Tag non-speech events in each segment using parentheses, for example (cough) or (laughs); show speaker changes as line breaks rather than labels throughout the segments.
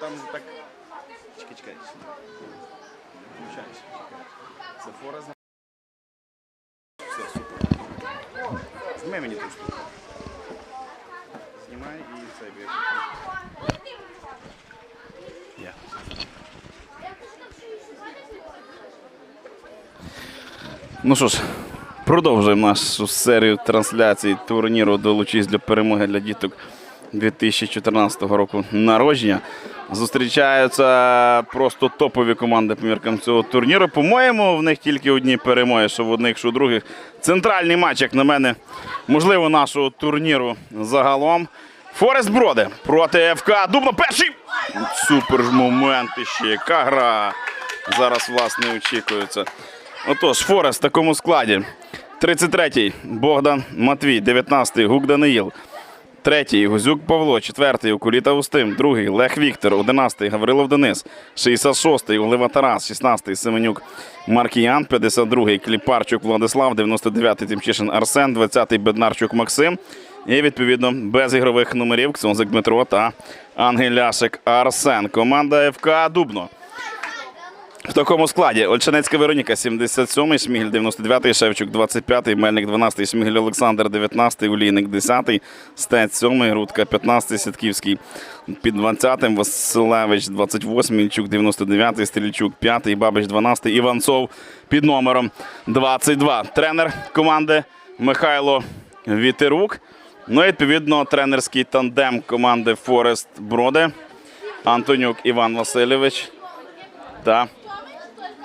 бо там так. Чекай, чекай. Включайся. Це фора зна- Все, супер. Знімай мені ту штуку. Знімай і це як. Я. Ну що ж, продовжуємо нашу серію трансляцій турніру Долучись для перемоги для діток 2014 року народження. Зустрічаються просто топові команди по міркам цього турніру. По-моєму, в них тільки одні перемоги, що в одних, що в других. Центральний матч, як на мене, можливо, нашого турніру загалом. Форест Броде проти ФК Дубно. Перший супер ж момент ще. Яка гра зараз, власне, очікується. Отож, Форест в такому складі. 33-й Богдан Матвій, 19-й Гук Даниїл, Третій Гузюк Павло, четвертий Укуліта Устим, другий Лех Віктор, одинадцятий Гаврилов Денис, 66-й Олива Тарас, 16-й Семенюк Маркіян, 52-й Кліпарчук Владислав, 99-й Тимчишин Арсен, 20-й Беднарчук Максим. І відповідно без ігрових номерів Ксьонзик Дмитро та Ангеляшик Арсен. Команда ФК Дубно. В такому складі Ольчанецька Вероніка 77-й, Шмігель 99-й, Шевчук 25-й, Мельник 12-й, Шмігель Олександр 19-й, Улійник 10-й, Стець 7-й, Рудка 15-й, Сітківський під 20-м, Василевич 28-й, Ільчук 99-й, Стрільчук 5-й, Бабич 12-й, Іванцов під номером 22. Тренер команди Михайло Вітерук. Ну і відповідно тренерський тандем команди Форест Броде. Антонюк Іван Васильович та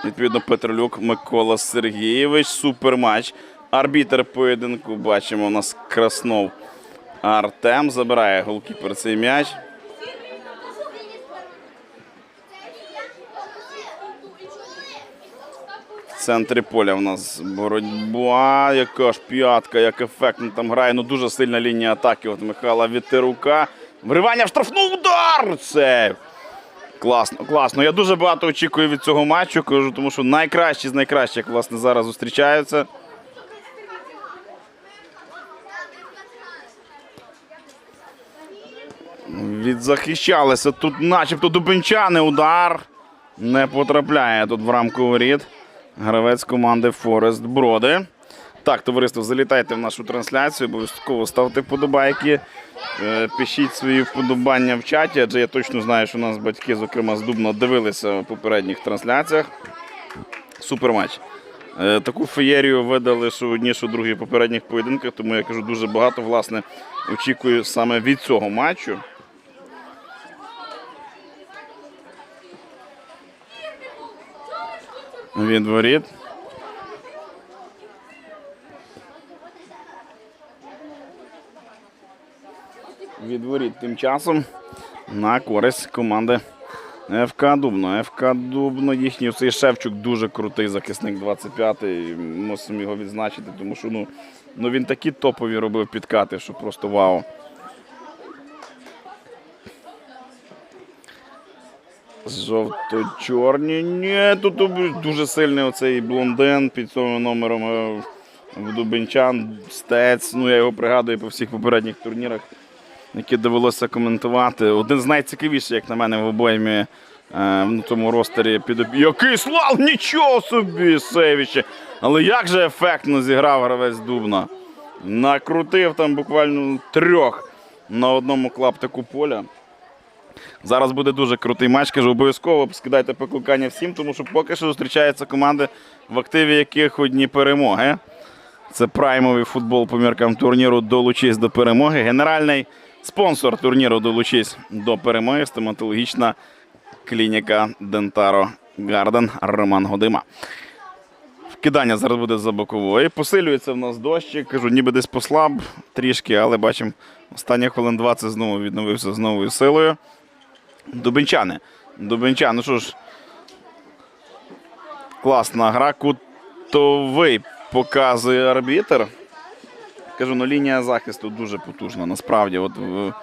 Відповідно, Петролюк Микола Сергійович. Суперматч. Арбітер поєдинку бачимо у нас Краснов Артем. Забирає голкіпер цей м'яч. В центрі поля в нас боротьба. Яка ж п'ятка, як ефектно там грає. Ну дуже сильна лінія атаки. От Михайла Вітерука. Вривання в штрафну удар! Сейв! Класно, класно. Я дуже багато очікую від цього матчу, кажу, тому що найкращі з найкращих власне зараз зустрічаються. Відзахищалися тут, начебто дубенчани. Удар не потрапляє тут в рамку воріт. Гравець команди Форест Броди. Так, товариство, залітайте в нашу трансляцію, обов'язково ставте вподобайки. Е, Пишіть свої вподобання в чаті, адже я точно знаю, що у нас батьки, зокрема з Дубна, дивилися в попередніх трансляціях. Суперматч. Е, Таку феєрію видали, що в одні, що в другі попередніх поєдинках, тому я кажу, дуже багато власне очікую саме від цього матчу. Від воріт. Від воріт тим часом на користь команди ФК Дубно. ФК Дубно, їхній цей Шевчук дуже крутий захисник 25-й. Мусимо його відзначити, тому що ну, ну він такі топові робив підкати, що просто вау. Жовто-чорні. Ні, тут дуже сильний оцей блондин під цим номером е, в Дубенчан, стець. Ну, я його пригадую по всіх попередніх турнірах які довелося коментувати. Один з найцікавіших, як на мене, в обоймі е, в тому ростері під Який слав! Нічого собі, Севіче! Але як же ефектно зіграв гравець Дубна. Накрутив там буквально трьох на одному клаптику поля. Зараз буде дуже крутий матч. Кажу, обов'язково скидайте покликання всім, тому що поки що зустрічаються команди, в активі яких одні перемоги. Це праймовий футбол по міркам турніру Долучись до перемоги. Генеральний спонсор турніру Долучись до перемоги. Стоматологічна клініка Дентаро Гарден Роман Годима. Вкидання зараз буде за бокової. Посилюється в нас дощик. Кажу, ніби десь послаб трішки, але бачимо, останні хвилин 20 знову відновився з новою силою. Дубенчани. Дубенчани, ну що ж, класна гра. Кутовий показує арбітр. Кажу, ну лінія захисту дуже потужна. Насправді, от в,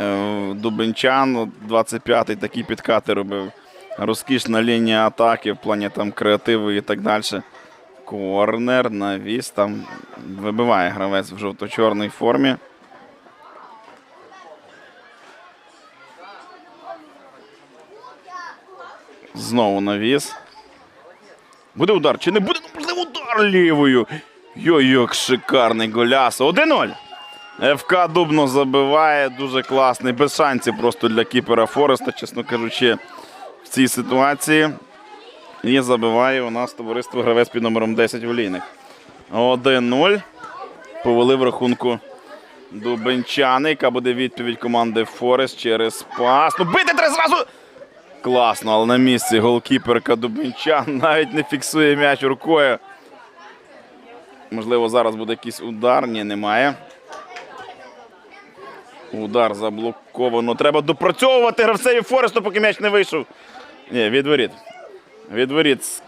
е, Дубенчан, 25-й такі підкати робив. Розкішна лінія атаки в плані там креативу і так далі. Корнер, навіс там вибиває гравець в жовто-чорній формі. Знову навіс. Буде удар чи не буде? Ну, можливо, удар лівою. Йой, як шикарний голяс. 1-0. ФК Дубно забиває. Дуже класний. Без шансів просто для кіпера Фореста, чесно кажучи, в цій ситуації. І забиває у нас товариство гравець під номером 10 Олійник. 1-0. Повели в рахунку Дубенчани, яка буде відповідь команди Форест через пас. Ну бити треба зразу. Класно, але на місці голкіперка Дубенчан (laughs) навіть не фіксує м'яч рукою. Можливо, зараз буде якийсь удар. Ні, немає. Удар заблоковано. Треба допрацьовувати гравцеві Форесту, поки м'яч не вийшов. Ні, відворіт. Відворіт.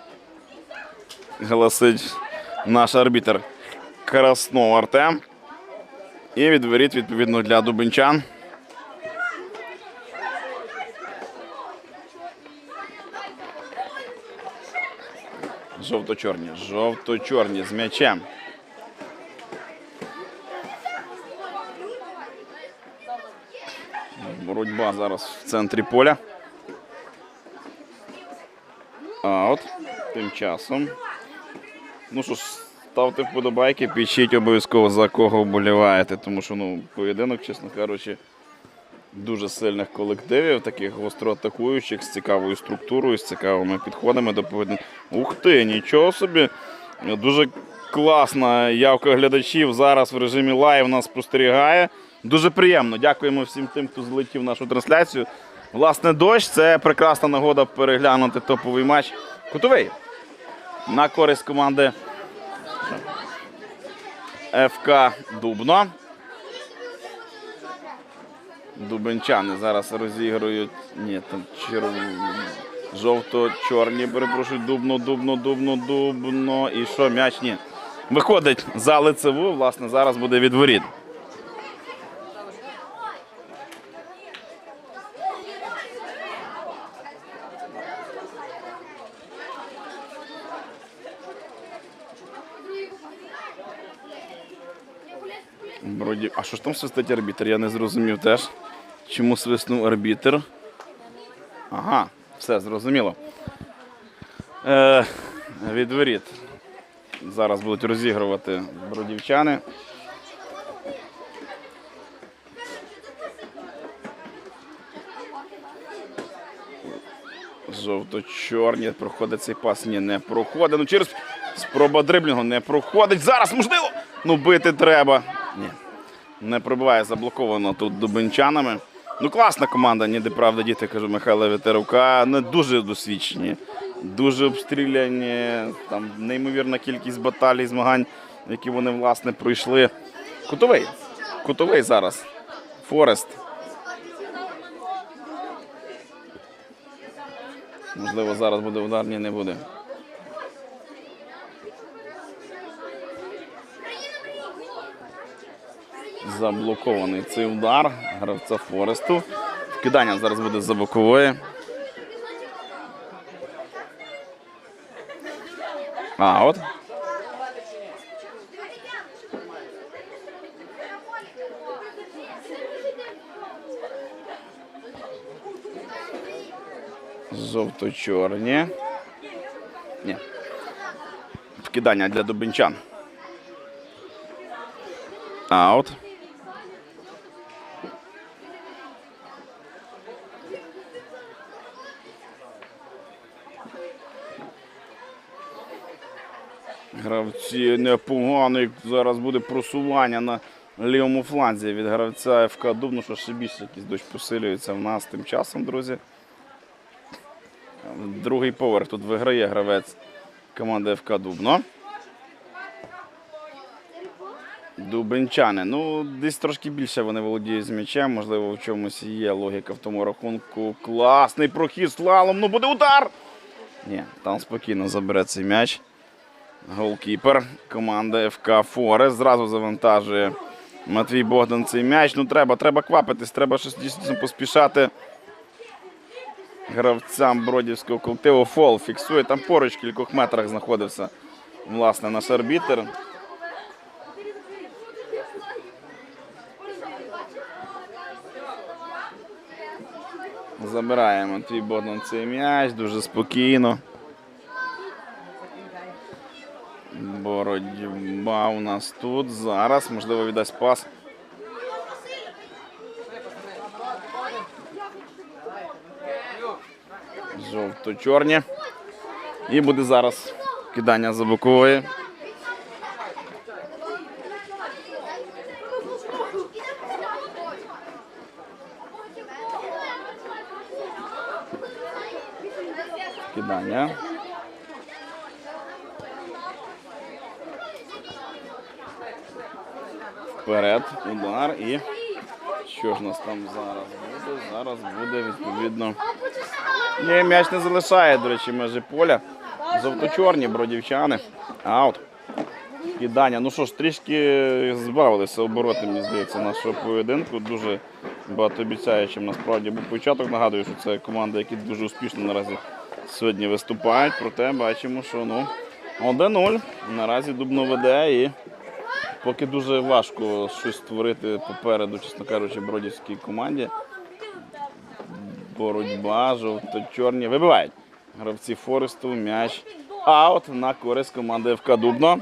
Голосить наш арбітр Краснов Артем. І відворіт, відповідно, для дубенчан. Жовто-чорні. Жовто-чорні з м'ячем. Боротьба зараз в центрі поля. А от тим часом. Ну що ж, ставте вподобайки, пишіть обов'язково за кого вболіваєте, тому що ну, поєдинок, чесно кажучи, дуже сильних колективів, таких гостро атакуючих, з цікавою структурою, з цікавими підходами до поєдинку. Ух ти, нічого собі. Дуже класна явка глядачів зараз в режимі лайв нас спостерігає. Дуже приємно. Дякуємо всім тим, хто залетів нашу трансляцію. Власне, дощ це прекрасна нагода переглянути топовий матч. Кутовий. На користь команди ФК Дубно. Дубенчани зараз розігрують. Ні, там черв... жовто-чорні, перепрошую, дубно, дубно, дубно, дубно. І що, м'яч ні. Виходить за лицеву, власне, зараз буде відворіт. Броді... А що ж там свистить арбітр? Я не зрозумів теж. Чому свиснув арбітр? Ага, все зрозуміло. Е, відворіт. Зараз будуть розігрувати бродівчани. Жовто-чорні. Проходить цей пас. Ні, не проходить. Ну через спроба дриблінгу не проходить. Зараз можливо. Ну бити треба. Ні. Не пробиває заблоковано тут дубенчанами. Ну, класна команда, ніде правда, діти, кажу, Михайла Вітерука. Не дуже досвідчені, дуже обстріляні. Там неймовірна кількість баталій, змагань, які вони власне пройшли. Кутовий. Кутовий зараз. Форест. Можливо, зараз буде удар, ні, не буде. Заблокований цей удар гравця Форесту. Вкидання зараз буде за бокової. А, от. Жовто-чорні. Ні. Вкидання для дубенчан. Аут. Гравці непоганий. Зараз буде просування на лівому фланзі від гравця ФК Дубно, що ще більше якийсь дощ посилюється в нас тим часом, друзі. другий поверх. Тут виграє гравець команди ФК Дубно. Дубенчани. Ну, десь трошки більше вони володіють з м'ячем. Можливо, в чомусь є логіка в тому рахунку. Класний прохід слалом. Ну буде удар. Ні, там спокійно забере цей м'яч. Голкіпер команди ФК Форест зразу завантажує Матвій Богдан цей м'яч. Ну треба, треба квапитись, треба щось дійсно поспішати. Гравцям Бродівського колективу фол фіксує. Там поруч в кількох метрах знаходився власне наш арбітер. Забирає Матвій Богдан цей м'яч дуже спокійно. Боротьба у нас тут. Зараз, можливо, віддасть пас. Жовто-чорні. І буде зараз кидання за бокової. Кидання. Вперед, удар і. Що ж у нас там зараз буде? Зараз буде відповідно. Ні, м'яч не залишає, до речі, межі поля. Жовто-чорні бродівчани. Аут. Кидання. Ну що ж, трішки збавилися обороти, мені здається, нашого поєдинку. Дуже багатообіцяючим насправді був початок. Нагадую, що це команда, які дуже успішно наразі сьогодні виступають. Проте бачимо, що ну 1-0. Наразі Дубно веде і поки дуже важко щось створити попереду, чесно кажучи, бродівській команді. Боротьба, жовто-чорні. Вибивають. Гравці Форесту, м'яч. Аут на користь команди ФК Дубно.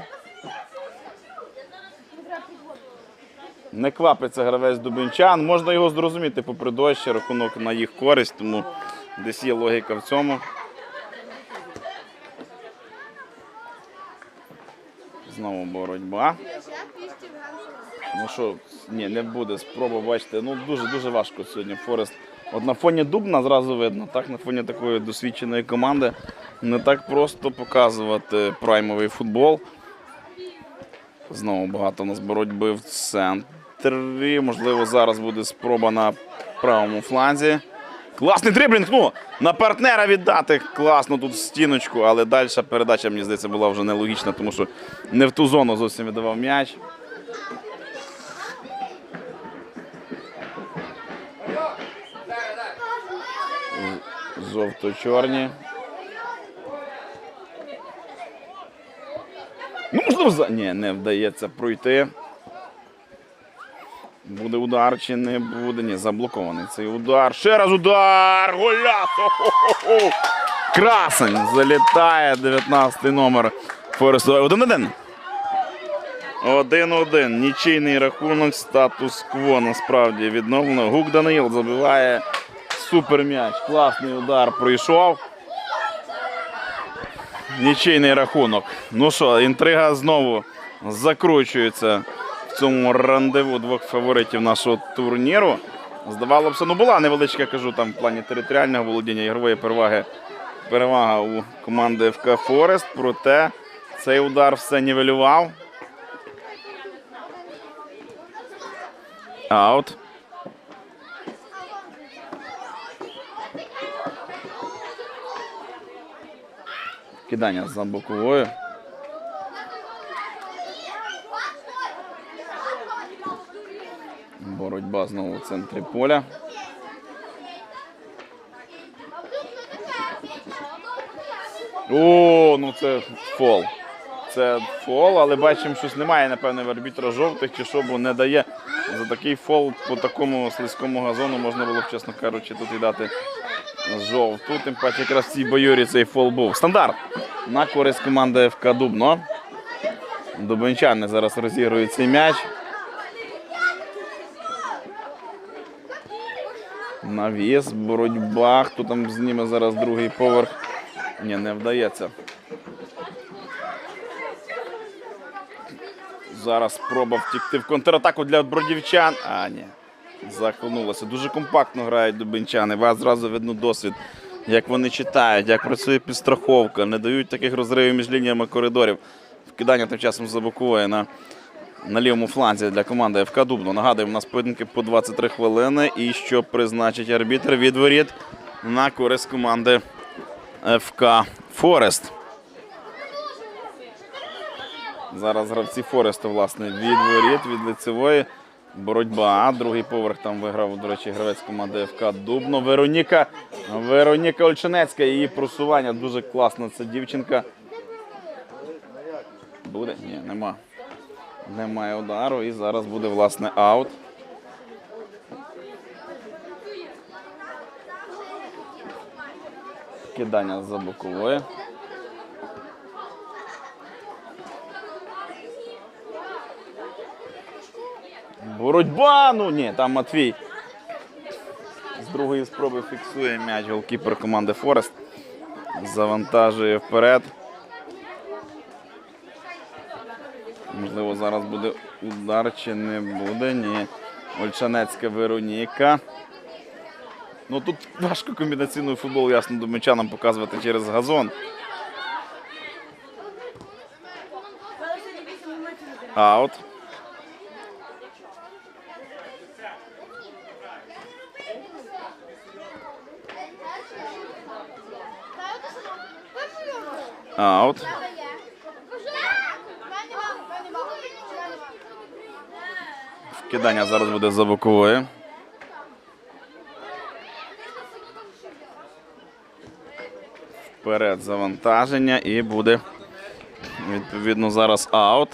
Не квапиться гравець Дубинчан. Можна його зрозуміти попри дощ, рахунок на їх користь, тому десь є логіка в цьому. Знову боротьба. Ну що, ні, не буде спроба, бачите. Ну дуже-дуже важко сьогодні. Форест. От на фоні Дубна зразу видно, так, на фоні такої досвідченої команди не так просто показувати праймовий футбол. Знову багато у нас боротьби в центрі. Можливо, зараз буде спроба на правому фланзі. Класний дриблінг, ну, на партнера віддати. Класно тут стіночку, але далі передача, мені здається, була вже нелогічна, тому що не в ту зону зовсім віддавав м'яч. Жовто-чорні. Ну, можливо, за... Ні, не вдається пройти. Буде удар чи не буде? Ні, заблокований цей удар. Ще раз удар! Голяс! Красень залітає 19-й номер Форесту. Один-один. Один-один. Нічийний рахунок, статус-кво насправді відновлено. Гук Даниїл забиває супер м'яч. Класний удар пройшов. Нічийний рахунок. Ну що, інтрига знову закручується цьому рандеву двох фаворитів нашого турніру. Здавалося ну була невеличка, кажу, там в плані територіального володіння ігрової переваги. Перевага у команди ФК Форест, проте цей удар все нівелював. Аут. Кидання за боковою. Боротьба знову в центрі поля. О, ну це фол. Це фол, але бачимо, щось немає, напевне, в арбітра жовтих чи що, бо не дає. За такий фол по такому слизькому газону можна було б, чесно кажучи, тут і дати жовту. Тим паче якраз в цій бойорі цей фол був. Стандарт на користь команди ФК Дубно. Дубенчани зараз розігрують цей м'яч. Навіс, боротьба. Хто там зніме зараз другий поверх? Ні, не вдається. Зараз спроба втікти в контратаку для бродівчан. А, ні. Захлинулося. Дуже компактно грають дубинчани. Вас зразу видно досвід як вони читають, як працює підстраховка, не дають таких розривів між лініями коридорів. Вкидання тим часом за бокової на, на лівому фланзі для команди ФК Дубно. Нагадуємо, у нас поєдинки по 23 хвилини. І що призначить арбітр від воріт на користь команди ФК Форест. Зараз гравці Фореста, власне, від воріт, від лицевої. Боротьба. Другий поверх там виграв, до речі, гравець команди ФК Дубно. Вероніка. Вероніка Ольчинецька. Її просування дуже класно. Це дівчинка. Буде? Ні, нема. Немає удару. І зараз буде, власне, аут. Кидання за бокової. Боротьба! Ну ні, там Матвій. З другої спроби фіксує м'яч голкіпер команди Форест. Завантажує вперед. Можливо, зараз буде удар чи не буде. Ні. Ольшанецька Вероніка. Ну тут важко комбінаційний футбол, ясно, до м'яча нам показувати через газон. Аут. Аут. Вкидання зараз буде за боковою. Вперед завантаження і буде відповідно зараз аут.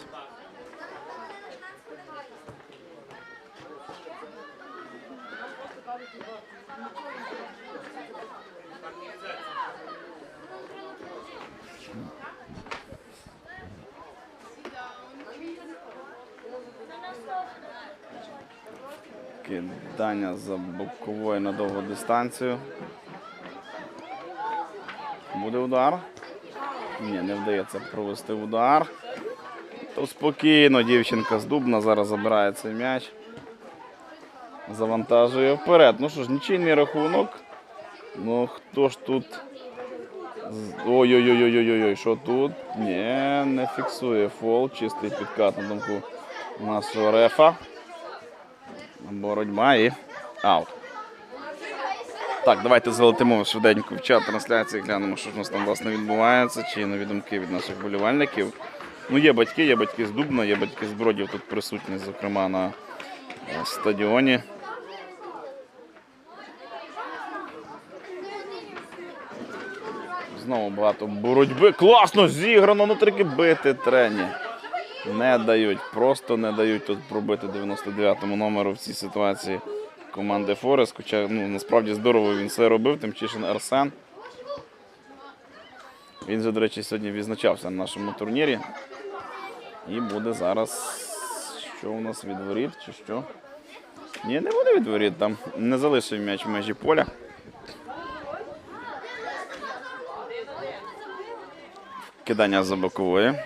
Кидання боковою на довгу дистанцію. Буде удар. Ні, не вдається провести удар. То спокійно дівчинка з Дубна зараз забирає цей м'яч. Завантажує вперед. Ну що ж, нічийний рахунок. Ну хто ж тут. Ой-ой-ой-ой-ой-ой, що тут? Ні, не фіксує фол, чистий підкат на думку нашого рефа. Боротьба і аут. Так, давайте залетимо швиденько в чат трансляції, глянемо, що ж у нас там власне відбувається, чи є нові від наших болівальників. Ну, є батьки, є батьки з Дубна, є батьки з Бродів тут присутні, зокрема на е, стадіоні. Знову багато боротьби. Класно зіграно, ну тільки бити трені. Не дають, просто не дають тут пробити 99-му номеру в цій ситуації команди Форест. Хоча ну, насправді здорово він все робив, тим Тимчишин Арсен. Він же, до речі, сьогодні відзначався на нашому турнірі. І буде зараз. Що у нас від воріт чи що? Ні, не буде від воріт, там не залишив м'яч в межі поля. Кидання за бокової.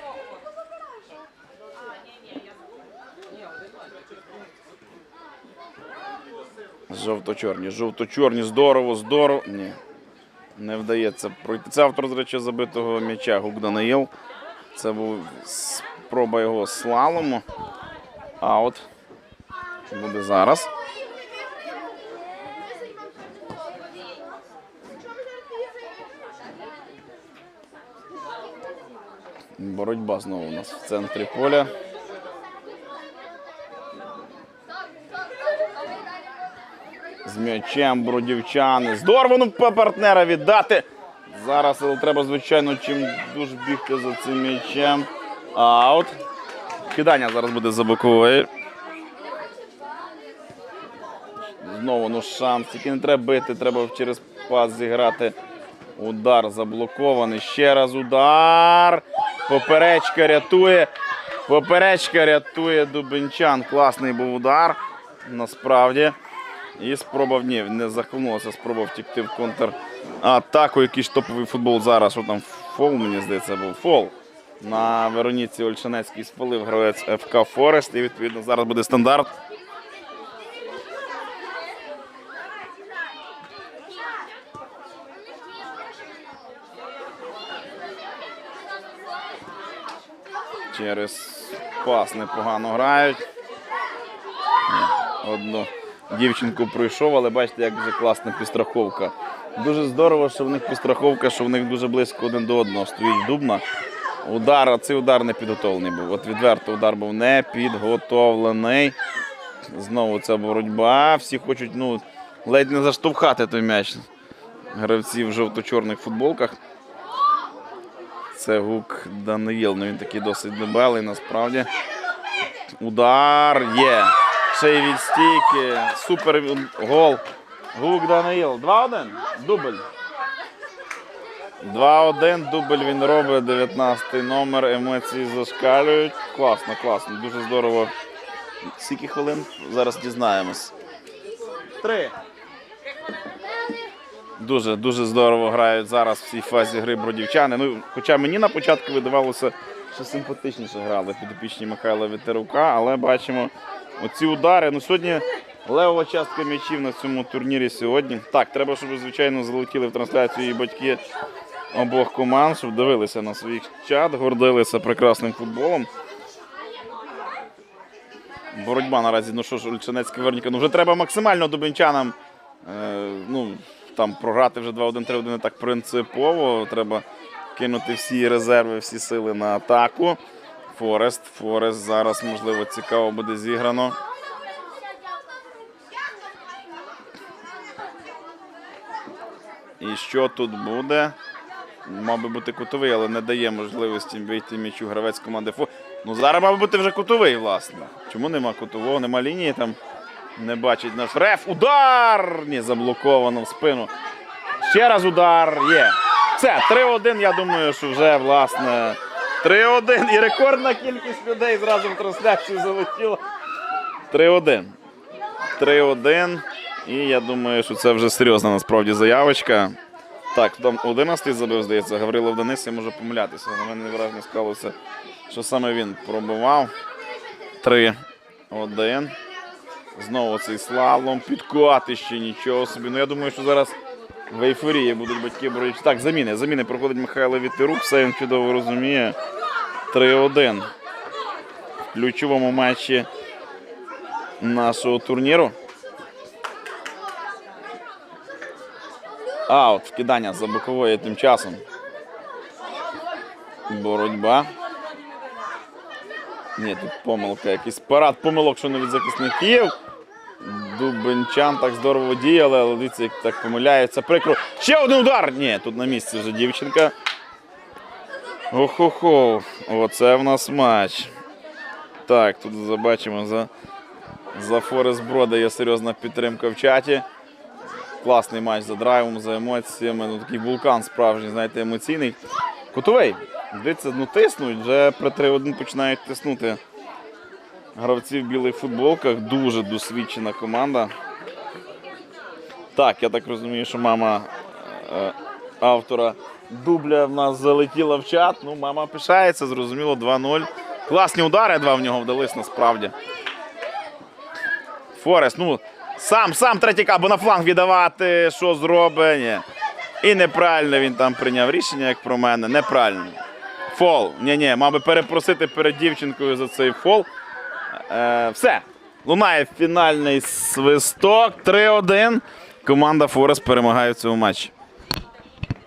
Жовто-чорні, жовто-чорні, здорово, здорово. Ні. Не вдається пройти. Це автор, до речі, забитого м'яча Гук Данаїл. Це був спроба його слалому. От буде зараз. Боротьба знову у нас в центрі поля. З м'ячем бродівчани. Здорово ну, партнера віддати. Зараз треба, звичайно, чим дуже бігти за цим м'ячем. Аут. Кидання зараз буде за бокової. Знову ну шанс. Тільки не треба бити, треба через пас зіграти. Удар заблокований. Ще раз удар. Поперечка рятує. Поперечка рятує Дубенчан. Класний був удар. Насправді. І спробував, ні, не захлинувся, спробував втікти в контратаку. Якийсь топовий футбол зараз. Що там фол, мені здається, був фол. На Вероніці Ольшанецький спалив гравець ФК Форест. І відповідно зараз буде стандарт. Через пас непогано грають. Одну дівчинку пройшов, але бачите, як вже класна підстраховка. Дуже здорово, що в них підстраховка, що в них дуже близько один до одного стоїть дубна. Удар, а цей удар не підготовлений був. От відверто удар був не підготовлений. Знову ця боротьба. Всі хочуть ну, ледь не заштовхати той м'яч. Гравці в жовто-чорних футболках. Це гук Даниїл. Ну він такий досить дебелий насправді. Удар є. Ще й від стійки. Супер гол. Гук Даниїл. 2-1. Дубль. 2-1. Дубль він робить. 19 номер. Емоції зашкалюють. Класно, класно. Дуже здорово. Скільки хвилин? Зараз дізнаємось. Три. Дуже дуже здорово грають зараз в цій фазі гри бродівчани. Ну, хоча мені на початку видавалося, що симпатичніше грали підопічні Михайла Вітерука, але бачимо оці удари. Ну сьогодні левова частка м'ячів на цьому турнірі сьогодні. Так, треба, щоб звичайно залетіли в трансляцію і батьки обох команд, щоб дивилися на своїх чат, гордилися прекрасним футболом. Боротьба наразі, ну що ж, Ольчанецька Верніка. Ну вже треба максимально дубенчанам е, ну, там програти вже 2-1-3-1 не так принципово. Треба кинути всі резерви, всі сили на атаку. Форест. Форест зараз, можливо, цікаво буде зіграно. І що тут буде? Мав би бути кутовий, але не дає можливості вийти м'ячу гравець команди Фо. Ну зараз мав би бути вже кутовий, власне. Чому нема кутового, нема лінії там. Не бачить наш реф. Удар! Ні, заблоковано в спину. Ще раз удар. Є. Все, 3-1. Я думаю, що вже власне 3-1. І рекордна кількість людей зразу в трансляцію залетіла. 3-1. 3-1. І я думаю, що це вже серйозна насправді заявочка. Так, там 11-й забив, здається, Гаврилов Денис, я можу помилятися. На мене враження склалося, що саме він пробивав. 3-1. Знову цей слалом, підкати ще нічого собі. Ну я думаю, що зараз в ейфорії будуть батьки боротьби. Так, заміни. Заміни проходить Михайло Вітерук, все він чудово розуміє. 3-1. В ключовому матчі нашого турніру. Аут, вкидання за бокової тим часом. Боротьба. Ні, тут помилка. Якийсь парад помилок, що не від захисників. Дубенчан так здорово діяли, але дивіться, як так помиляється. Прикро. Ще один удар! Ні, тут на місці вже дівчинка. Охо-хо. Оце в нас матч. Так, тут забачимо за, за Форест Брода є серйозна підтримка в чаті. Класний матч за драйвом, за емоціями. Ну, такий вулкан справжній, знаєте, емоційний. Кутовий. Дивіться, ну тиснуть, вже при 3-1 починають тиснути. Гравці в білих футболках. Дуже досвідчена команда. Так, я так розумію, що мама е, автора дубля в нас залетіла в чат. Ну, мама пишається, зрозуміло, 2-0. Класні удари два в нього вдались насправді. Форест, ну, сам, сам третій або на фланг віддавати, що зробить. І неправильно він там прийняв рішення, як про мене. Неправильно. Фол. Ні-ні, мав би перепросити перед дівчинкою за цей фол. Е, все. Лунає фінальний свисток. 3-1. Команда Форест перемагає в цьому матчі.